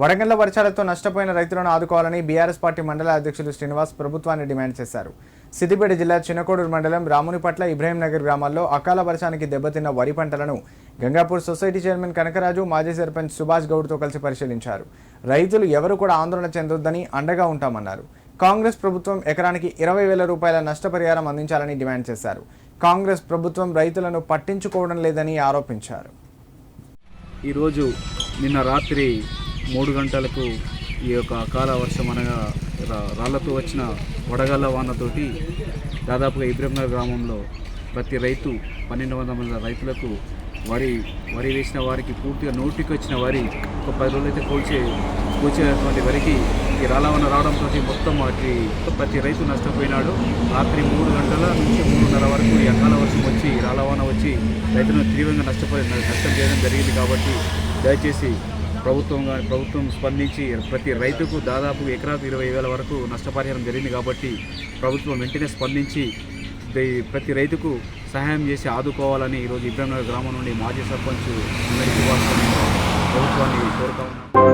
వడగండ్ల వర్షాలతో నష్టపోయిన రైతులను ఆదుకోవాలని బీఆర్ఎస్ పార్టీ మండల అధ్యక్షులు శ్రీనివాస్ ప్రభుత్వాన్ని డిమాండ్ చేశారు. సిద్దిపేట జిల్లా చిన్నకోడూరు మండలం రామునిపట్ల ఇబ్రహీంనగర్ గ్రామాల్లో అకాల వర్షానికి దెబ్బతిన్న వరి పంటలను గంగాపూర్ సొసైటీ చైర్మన్ కనకరాజు మాజీ సర్పంచ్ సుభాష్ గౌడ్తో కలిసి పరిశీలించారు. రైతులు ఎవరు కూడా ఆందోళన చెందొద్దని అండగా ఉంటామన్నారు. కాంగ్రెస్ ప్రభుత్వం ఎకరానికి ఇరవై వేల రూపాయల నష్టపరిహారం అందించాలని డిమాండ్ చేశారు. కాంగ్రెస్ ప్రభుత్వం రైతులను పట్టించుకోవడం లేదని ఆరోపించారు. ఈరోజు నిన్న రాత్రి మూడు గంటలకు ఈ యొక్క అకాల వర్షం అనగా రా- రాళ్ళతో వచ్చిన వడగళ్ళ వానతోటి దాదాపుగా ఇబ్రహంనగర్ గ్రామంలో ప్రతి రైతు పన్నెండు వందల మంది రైతులకు వరి వరి వేసిన వారికి పూర్తిగా నోటికి వచ్చిన వరి ఒక పది రోజులైతే కూల్చే కూల్చేటువంటి వరికి ఈ రాళ్ళవన రావడంతో మొత్తం వాటి ప్రతి రైతు నష్టపోయినాడు. రాత్రి మూడు గంటల నుంచి మూడున్నర వరకు ఈ అకాల వర్షం వచ్చి ఈ వచ్చి రైతులను తీవ్రంగా నష్టపోయి నష్టం చేయడం జరిగింది కాబట్టి దయచేసి ప్రభుత్వం కానీ ప్రభుత్వం స్పందించి ప్రతి రైతుకు దాదాపు ఎకరాకు ఇరవై వేల వరకు నష్టపరిహారం జరిగింది కాబట్టి ప్రభుత్వం వెంటనే స్పందించి ప్రతి రైతుకు సహాయం చేసి ఆదుకోవాలని ఈరోజు ఇబ్రహీంనగర్ గ్రామం నుండి మాజీ సర్పంచ్ ప్రభుత్వాన్ని కోరుతా ఉన్నాం.